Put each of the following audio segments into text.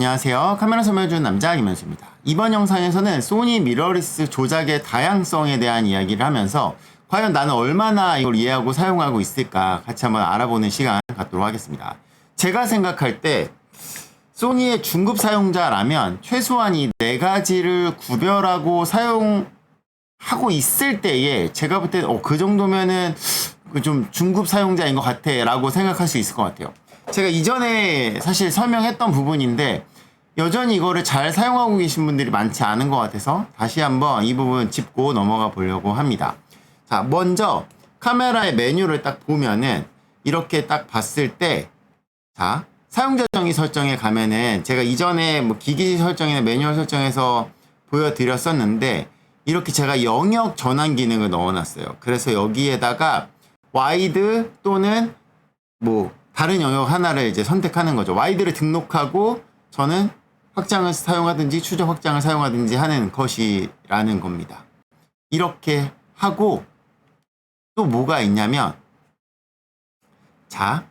안녕하세요. 카메라 설명해주는 남자 김현수입니다. 이번 영상에서는 소니 미러리스 조작의 다양성에 대한 이야기를 하면서 과연 나는 얼마나 이걸 이해하고 사용하고 있을까 같이 한번 알아보는 시간 갖도록 하겠습니다. 제가 생각할 때 소니의 중급 사용자라면 최소한 이 네 가지를 구별하고 사용하고 있을 때에 제가 볼때 어, 그 정도면은 그좀 중급 사용자인 것 같아 라고 생각할 수 있을 것 같아요. 제가 이전에 사실 설명했던 부분인데 여전히 이거를 잘 사용하고 계신 분들이 많지 않은 것 같아서 다시 한번 이 부분 짚고 넘어가 보려고 합니다. 자, 먼저 카메라의 메뉴를 딱 보면은 이렇게 딱 봤을 때 자, 사용자 정의 설정에 가면은 제가 이전에 뭐 기기 설정이나 매뉴얼 설정에서 보여드렸었는데 이렇게 제가 영역 전환 기능을 넣어놨어요. 그래서 여기에다가 와이드 또는 뭐 다른 영역 하나를 이제 선택하는 거죠. 와이드를 등록하고 저는 확장을 사용하든지 추적 확장을 사용하든지 하는 것이라는 겁니다. 이렇게 하고 또 뭐가 있냐면 자,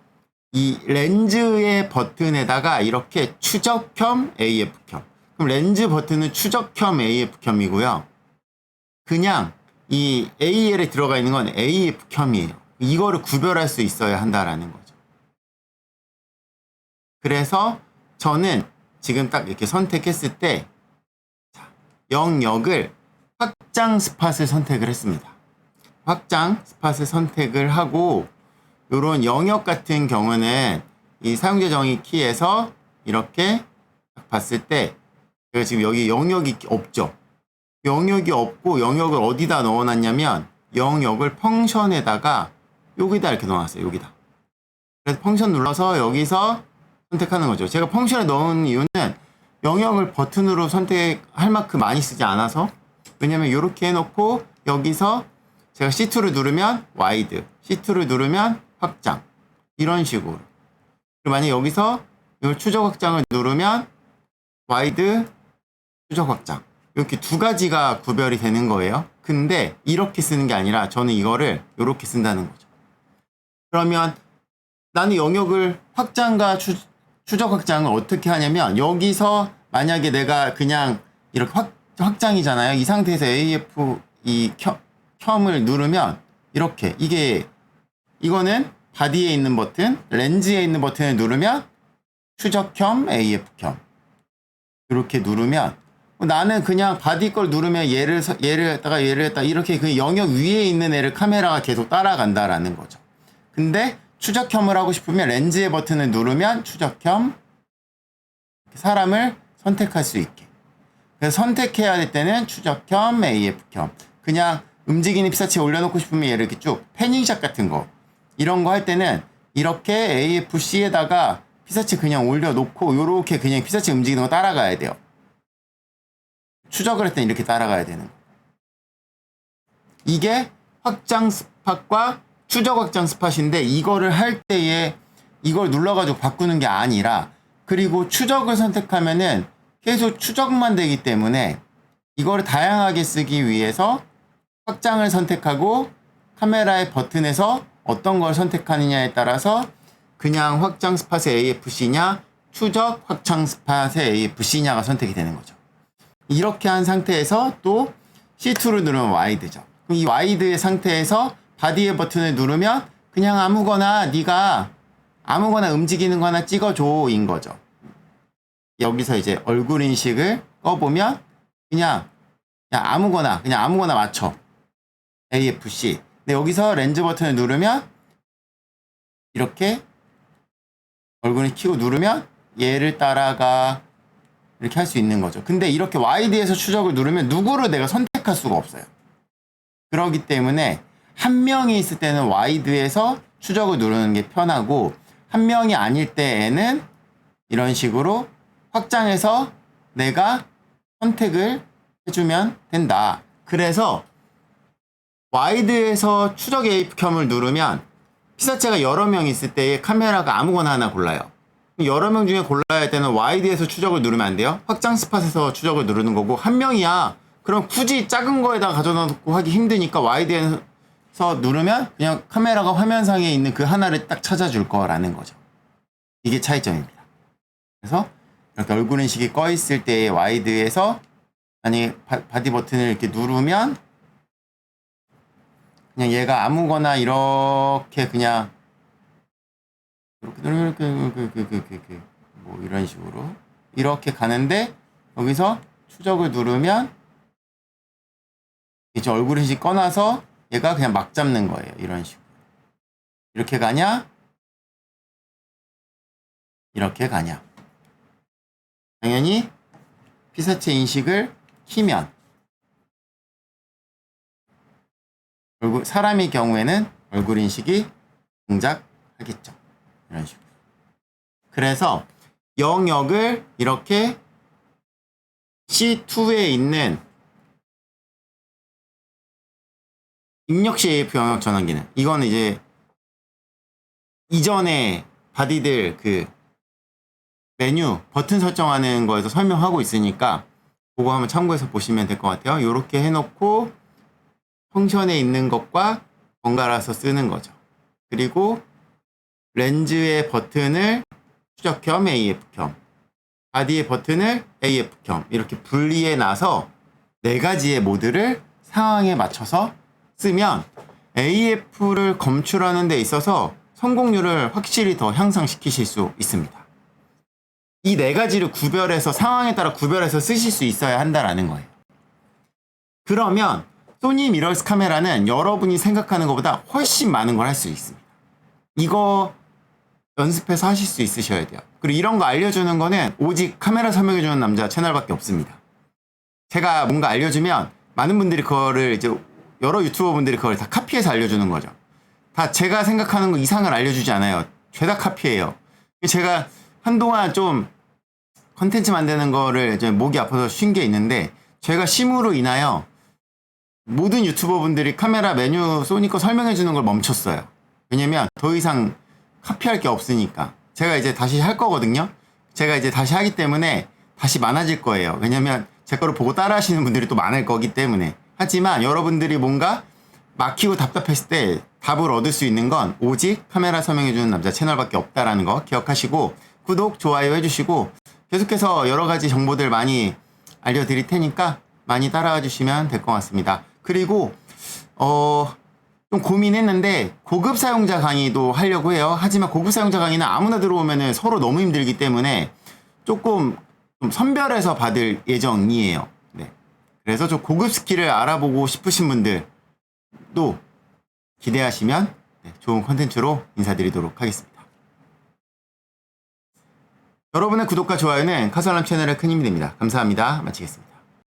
이 렌즈의 버튼에다가 이렇게 추적겸 AF겸. 그럼 렌즈 버튼은 추적겸 AF겸이고요. 그냥 이 AL에 들어가 있는 건 AF겸이에요. 이거를 구별할 수 있어야 한다라는 거죠. 그래서 저는 지금 딱 이렇게 선택했을 때 자, 영역을 확장 스팟을 선택을 했습니다. 확장 스팟을 선택을 하고 요런 영역 같은 경우는 이 사용자 정의 키에서 이렇게 딱 봤을 때 제가 지금 여기 영역이 없죠. 영역이 없고 영역을 어디다 넣어놨냐면 영역을 펑션에다가 여기다 이렇게 넣어놨어요. 여기다. 그래서 펑션 눌러서 여기서 선택하는 거죠. 제가 펑션에 넣은 이유는 영역을 버튼으로 선택할 만큼 많이 쓰지 않아서 왜냐면 이렇게 해놓고 여기서 제가 C2를 누르면 와이드, C2를 누르면 확장 이런 식으로 그리고 만약 여기서 이 추적 확장을 누르면 와이드, 추적 확장 이렇게 두 가지가 구별이 되는 거예요. 근데 이렇게 쓰는 게 아니라 저는 이거를 이렇게 쓴다는 거죠. 그러면 나는 영역을 확장과 추, 추적 확장을 어떻게 하냐면 여기서 만약에 내가 그냥 이렇게 확, 확장이잖아요. 이 상태에서 AF 이 켜, 켬을 누르면 이렇게 이게 이거는 바디에 있는 버튼, 렌즈에 있는 버튼을 누르면 추적겸 AF겸 이렇게 누르면 나는 그냥 바디 걸 누르면 얘를 서- 얘를 했다가 얘를 했다 이렇게 그 영역 위에 있는 애를 카메라가 계속 따라간다라는 거죠. 근데 추적혐을 하고 싶으면 렌즈의 버튼을 누르면 추적혐 사람을 선택할 수 있게. 그래서 선택해야 될 때는 추적혐, AF겸. 그냥 움직이는 피사체 올려놓고 싶으면 얘를 이렇게 쭉 패닝샷 같은 거 이런 거 할 때는 이렇게 AFC에다가 피사체 그냥 올려놓고 요렇게 그냥 피사체 움직이는 거 따라가야 돼요. 추적을 할 때는 이렇게 따라가야 되는 거. 이게 확장 스팟과 추적 확장 스팟인데 이거를 할 때에 이걸 눌러가지고 바꾸는 게 아니라 그리고 추적을 선택하면은 계속 추적만 되기 때문에 이거를 다양하게 쓰기 위해서 확장을 선택하고 카메라의 버튼에서 어떤 걸 선택하느냐에 따라서 그냥 확장 스팟의 AFC냐 추적 확장 스팟의 AFC냐가 선택이 되는 거죠. 이렇게 한 상태에서 또 C2를 누르면 와이드죠. 이 와이드의 상태에서 바디의 버튼을 누르면 그냥 아무거나 네가 아무거나 움직이는 거 하나 찍어줘인 거죠. 여기서 이제 얼굴 인식을 꺼보면 그냥 그냥 아무거나 그냥 아무거나 맞춰 AFC. 근데 여기서 렌즈 버튼을 누르면 이렇게 얼굴을 키고 누르면 얘를 따라가 이렇게 할 수 있는 거죠. 근데 이렇게 와이드에서 추적을 누르면 누구를 내가 선택할 수가 없어요. 그렇기 때문에 한 명이 있을 때는 와이드에서 추적을 누르는 게 편하고 한 명이 아닐 때에는 이런 식으로 확장해서 내가 선택을 해주면 된다. 그래서 와이드에서 추적 AF캠을 누르면 피사체가 여러 명 있을 때 카메라가 아무거나 하나 골라요. 여러 명 중에 골라야 할 때는 와이드에서 추적을 누르면 안 돼요. 확장 스팟에서 추적을 누르는 거고 한 명이야. 그럼 굳이 작은 거에다 가져다 놓고 하기 힘드니까 와이드에서 누르면 그냥 카메라가 화면상에 있는 그 하나를 딱 찾아줄 거라는 거죠. 이게 차이점입니다. 그래서 이렇게 얼굴 인식이 꺼 있을 때의 와이드에서 아니 바, 바디 버튼을 이렇게 누르면 그냥 얘가 아무거나 이렇게 그냥 이렇게 누르면 이렇게 이렇게 이렇게 이렇게 뭐 이런 식으로 이렇게 가는데 여기서 추적을 누르면 이제 얼굴 인식 꺼놔서 얘가 그냥 막 잡는 거예요. 이런 식으로. 이렇게 가냐? 이렇게 가냐? 당연히 피사체 인식을 키면 얼굴 사람의 경우에는 얼굴 인식이 동작하겠죠. 이런 식으로. 그래서 영역을 이렇게 C2에 있는 입력 CAF 영역 전환기는 이거는 이제 이전에 바디들 그 메뉴 버튼 설정하는 거에서 설명하고 있으니까 그거 한번 참고해서 보시면 될 것 같아요. 이렇게 해놓고 펑션에 있는 것과 번갈아서 쓰는 거죠. 그리고 렌즈의 버튼을 추적 겸 AF 겸 바디의 버튼을 AF 겸 이렇게 분리해 놔서 네 가지의 모드를 상황에 맞춰서 쓰면 AF를 검출하는 데 있어서 성공률을 확실히 더 향상시키실 수 있습니다. 이 네 가지를 구별해서 상황에 따라 구별해서 쓰실 수 있어야 한다라는 거예요. 그러면 소니 미러스 카메라는 여러분이 생각하는 것보다 훨씬 많은 걸 할 수 있습니다. 이거 연습해서 하실 수 있으셔야 돼요. 그리고 이런 거 알려주는 거는 오직 카메라 설명해주는 남자 채널밖에 없습니다. 제가 뭔가 알려주면 많은 분들이 그거를 이제 여러 유튜버 분들이 그걸 다 카피해서 알려주는 거죠. 다 제가 생각하는 거 이상을 알려주지 않아요. 죄다 카피해요. 제가 한동안 좀 컨텐츠 만드는 거를 이제 목이 아파서 쉰 게 있는데 제가 심으로 인하여 모든 유튜버 분들이 카메라 메뉴 소니 거 설명해 주는 걸 멈췄어요. 왜냐면 더 이상 카피할 게 없으니까. 제가 이제 다시 할 거거든요. 제가 이제 다시 하기 때문에 다시 많아질 거예요. 왜냐면 제 거를 보고 따라 하시는 분들이 또 많을 거기 때문에. 하지만 여러분들이 뭔가 막히고 답답했을 때 답을 얻을 수 있는 건 오직 카메라 설명해주는 남자 채널밖에 없다라는 거 기억하시고 구독, 좋아요 해주시고 계속해서 여러 가지 정보들 많이 알려드릴 테니까 많이 따라와 주시면 될 것 같습니다. 그리고 어, 좀 고민했는데 고급 사용자 강의도 하려고 해요. 하지만 고급 사용자 강의는 아무나 들어오면 서로 너무 힘들기 때문에 조금 좀 선별해서 받을 예정이에요. 네. 그래서 좀 고급 스킬을 알아보고 싶으신 분들도 기대하시면 네, 좋은 컨텐츠로 인사드리도록 하겠습니다. 여러분의 구독과 좋아요는 카설람 채널에 큰 힘이 됩니다. 감사합니다. 마치겠습니다.